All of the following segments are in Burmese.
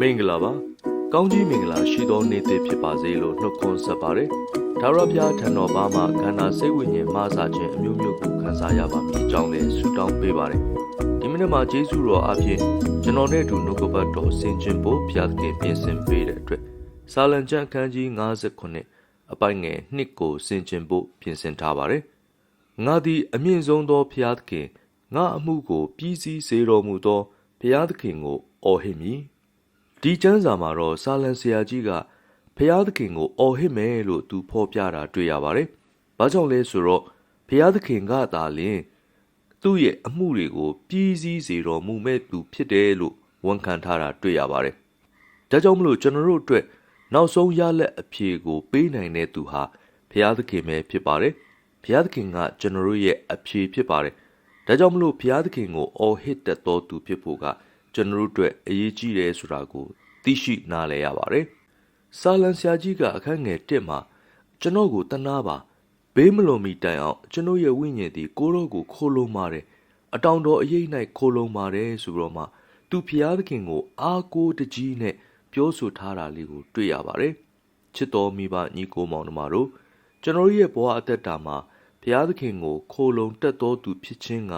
မင်္ဂလာပါကောင်းကြီးမင်္ဂလာရှိသောနေ့သစ်ဖြစ်ပါစေလို့နှုတ်ခွန်းဆက်ပါတယ်ဒါရဘုရားထံတော်ဘာမှာခန္ဓာစိတ်ဝိညာဉ်မှားစာခြင်းအမျိုးမျိုးကိုခံစားရပါမည်အကြောင်းလည်းဆုတောင်းပေးပါတယ်ဒီမိနစ်မှာယေရှုတော်အဖြစ်ကျွန်တော်နဲ့အတူနှုတ်ကပတ်တော်ဆင်ခြင်ဖို့ဘုရားသခင်ပြင်ဆင်ပေးတဲ့အတွက်စာလံကျမ်းခန်းကြီး59အပိုင်ငယ်1ကိုဆင်ခြင်ဖို့ပြင်ဆင်ထားပါတယ်ငါသည်အမြင့်ဆုံးသောဘုရားသခင်ငါအမှုကို ပြီးစီးစေတော်မူသောဘုရားသခင်ကိုအော်ဟစ်မည် ဒီကျမ်းစာမှာတော့စာလံဆရာကြီးကဘုရားသခင်ကိုအော်ဟစ်မယ်လို့သူဖော်ပြတာတွေ့ရပါတယ်။ဘာကြောင့်လဲဆိုတော့ဘုရားသခင်ကသာလျှင်သူ့ရဲ့အမှုတွေကိုပြီးစီးစေတော်မူမဲ့သူဖြစ်တယ်လို့ဝန်ခံထားတာတွေ့ရပါတယ်။ဒါကြောင့်မလို့ကျွန်တော်တို့အတွက်နောက်ဆုံးရလက်အဖြေကိုပေးနိုင်တဲ့သူဟာဘုရားသခင်ပဲဖြစ်ပါတယ်။ဘုရားသခင်ကကျွန်တော်တို့ရဲ့အဖြေဖြစ်ပါတယ်။ဒါကြောင့်မလို့ဘုရားသခင်ကိုအော်ဟစ်တတ်တော်သူဖြစ်ဖို့က ကျွန်တော်တို့အတွက်အရေးကြီးတယ်ဆိုတာကိုသိရှိနားလည်ရပါတယ်။ဆာလန်ဆရာကြီးကအခန်းငယ်1မှာကျွန်တော်ကိုတနာပါဘေးမလွန်မီတိုင်အောင်ကျွန်တော်ရဲ့ဝိညာဉ်သည်ကိုရောကိုခိုးလုံးပါတယ်အတောင်တော်အရေး၌ခိုးလုံးပါတယ်ဆိုတော့မှသူဖျားသခင်ကို အာကိုတကြီးနဲ့ပြောဆိုထားတာလေးကိုတွေ့ရပါတယ်ချစ်တော်မိဘညီကိုမောင်နှမတို့ကျွန်တော်ရဲ့ဘဝအသက်တာမှာဖျားသခင်ကိုခိုးလုံးတက်တော်သူဖြစ်ခြင်းက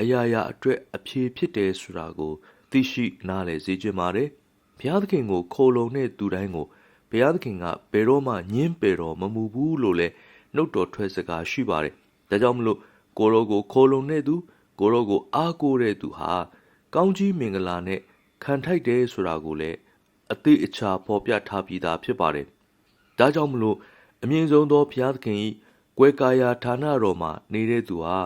အရာရာအတွက်အဖြေဖြစ်တယ်ဆိုတာကိုသိရှိနားလည်စေချင်ပါတယ်ဘုရားသခင်ကိုခိုးလုံတဲ့သူတိုင်းကိုဘုရားသခင်ကဘယ်တော့မှညှင်းပယ်တော်မမူဘူးလို့လည်းနှုတ်တော်ထွက်စကားရှိပါတယ်။ဒါကြောင့်မလို့ကိုရောကိုခိုးလုံတဲ့သူကိုရောကိုအားကိုးတဲ့သူဟာကောင်းကြီးမင်္ဂလာနဲ့ခံထိုက်တယ်ဆိုတာကိုလည်းအသေးအချာဖော်ပြထားပြီးသားဖြစ်ပါတယ်။ဒါကြောင့်မလို့အမြင့်ဆုံးသောဘုရားသခင်၏ကွယ်ကာယာဌာနတော်မှာနေတဲ့သူဟာ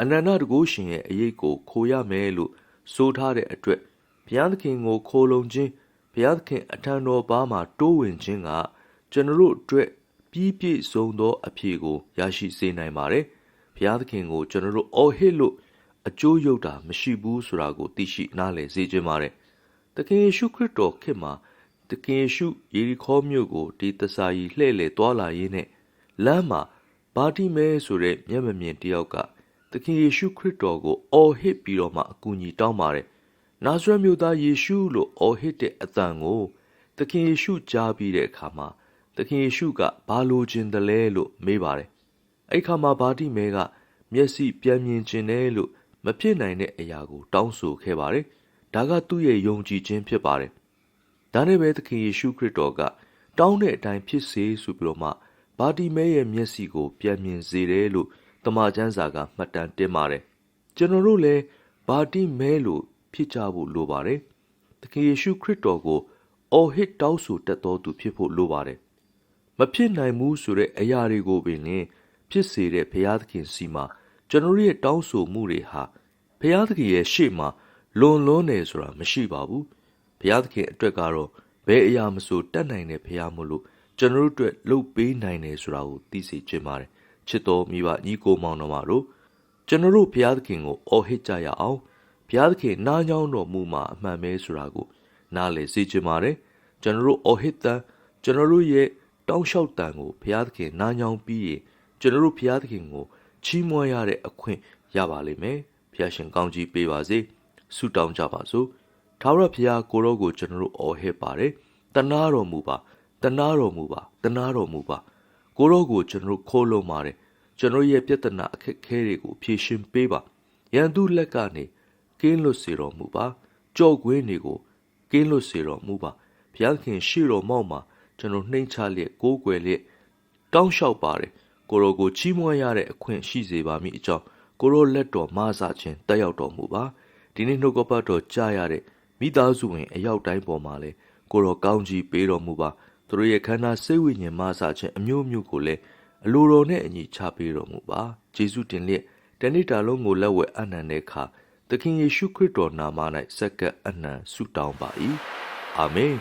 အနန္တတကုရှင်ရဲ့အရေးကိုခိုရမယ်လို့ဆိုထားတဲ့အတွက်ဘုရားသခင်ကိုခိုလုံခြင်းဘုရားသခင်အထံတော်ဘာမှာတိုးဝင်ခြင်းကကျွန်တော်တို့အတွက်ပြီးပြည့်စုံသောအဖြေကိုရရှိစေနိုင်ပါတယ်။ဘုရားသခင်ကိုကျွန်တော်တို့အော်ဟစ်လို့အကျိုးရုပ်တာမရှိဘူးဆိုတာကိုသိရှိနားလည်စေခြင်းပါတယ်။သခင်ယေရှုခရစ်တော်ခေတ်မှာသခင်ယေရှုယေရီခေါမြို့ကိုဒီတဆာကြီးလှည့်လည်သွားလာရင်းနဲ့လမ်းမှာဘာတိမဲဆိုတဲ့မျက်မမြင်တယောက်က သခင်ယေရှုခရစ်တော်ကိုအော်ဟစ်ပြီးတော့မှအကူအညီတောင်းပါတယ်။နာဇရက်မြို့သားယေရှုလို့အော်ဟစ်တဲ့အသံကိုသခင်ယေရှုကြားပြီးတဲ့အခါမှာသခင်ယေရှုကဘာလိုချင်တယ်လဲလို့မေးပါတယ်။အဲ့ခါမှာဗာတိမဲကမျက်စိပြန်မြင်ခြင်းတယ်လို့မဖြစ်နိုင်တဲ့အရာကို တောင်းဆိုခဲ့ပါတယ်။ဒါကသူ့ရဲ့ယုံကြည်ခြင်းဖြစ်ပါတယ်။ဒါနဲ့ပဲသခင်ယေရှုခရစ်တော်ကတောင်းတဲ့အတိုင်းဖြစ်စေဆိုပြီးတော့မှဗာတိမဲရဲ့မျက်စိကိုပြန်မြင်စေတယ်လို့ တမန်ကျမ်းစာကမှတ်တမ်းတင်ပါတယ်ကျွန်တော်တို့လည်းဗာတိမဲလို့ဖြစ်ကြဖို့လိုပါတယ်သခင်ယေရှုခရစ်တော်ကိုအော်ဟစ်တောင်းဆိုတတ်တော်သူဖြစ်ဖို့လိုပါတယ်မဖြစ်နိုင်ဘူးဆိုတဲ့အရာတွေကိုပင်လင်ဖြစ်စေတဲ့ဘုရားသခင်စီမှာကျွန်တော်ရဲ့တောင်းဆိုမှုတွေဟာဘုရားသခင်ရဲ့ရှေ့မှာလွန်လွန်းနေဆိုတာမရှိပါဘူးဘုရားသခင်အတွက်ကတော့ဘယ်အရာမဆိုတတ်နိုင်တဲ့ဘုရားမို့လို့ကျွန်တော်တို့အတွက်လှုပ်ပေးနိုင်တယ်ဆိုတာကိုသိစေချင်ပါတယ် ချစ်တော်မိဘညီကိုမောင်နှမတို့ကျွန်တော်တို့ဘုရားသခင်ကိုအော်ဟစ်ကြရအောင်ဘုရားသခင်နားညောင်းတော်မူမှာအမှန်ပဲဆိုတာကိုနားလည်စေချင်ပါတယ်ကျွန်တော်တို့အော်ဟစ်တန်ကျွန်တော်တို့ရဲ့တောင်းလျှောက်တန်ကိုဘုရားသခင်နားညောင်းပြီးရင်ကျွန်တော်တို့ဘုရားသခင်ကိုချီးမွမ်းရတဲ့အခွင့်ရပါလိမ့်မယ်ဘုရားရှင်ကောင်းကြီးပေးပါစေဆုတောင်းကြပါစို့ထာဝရဘုရားကိုရောကိုကျွန်တော်တို့အော်ဟစ်ပါတယ်တနာတော်မူပါတနာတော်မူပါတနာတော်မူပါ ကိုရောကိုကျွန်တော်ခိုးလုံးပါတယ်ကျွန်တော်ရဲ့ပြဿနာအခက်အခဲတွေကိုဖြေရှင်းပေးပါရန်သူလက်ကနေကင်းလွတ်စေတော်မူပါကြော့ကွင်းတွေကိုကင်းလွတ်စေတော်မူပါဘုရားခင်ရှိတော်မောက်မှာကျွန်တော်နှိမ်ချလျက်ကိုးကွယ်လျက်တောင်းလျှောက်ပါတယ်ကိုရောကိုချီးမွမ်းရတဲ့အခွင့်ရှိစေပါမည်အကြောင်းကိုရောလက်တော်မဆာခြင်းတက်ရောက်တော်မူပါဒီနေ့နှုတ်ကပတ်တော်ကြားရတဲ့မိသားစုဝင်အရောက်တိုင်းပေါ်မှာလဲကိုရောကောင်းကြီးပေးတော်မူပါ သူတို့ရဲ့ခန္ဓာစိတ်ဝိညာဉ်မဆာခြင်းအမျိုးမျိုးကိုလည်းအလိုတော်နဲ့အညီချပေးတော်မူပါဂျေစုတင်လျက်တဏိတာလုံးကိုလက်ဝဲအနံတဲ့အခါသခင်ယေရှုခရစ်တော်နာမ၌စက္ကပ်အနံဆုတောင်းပါ၏အာမင်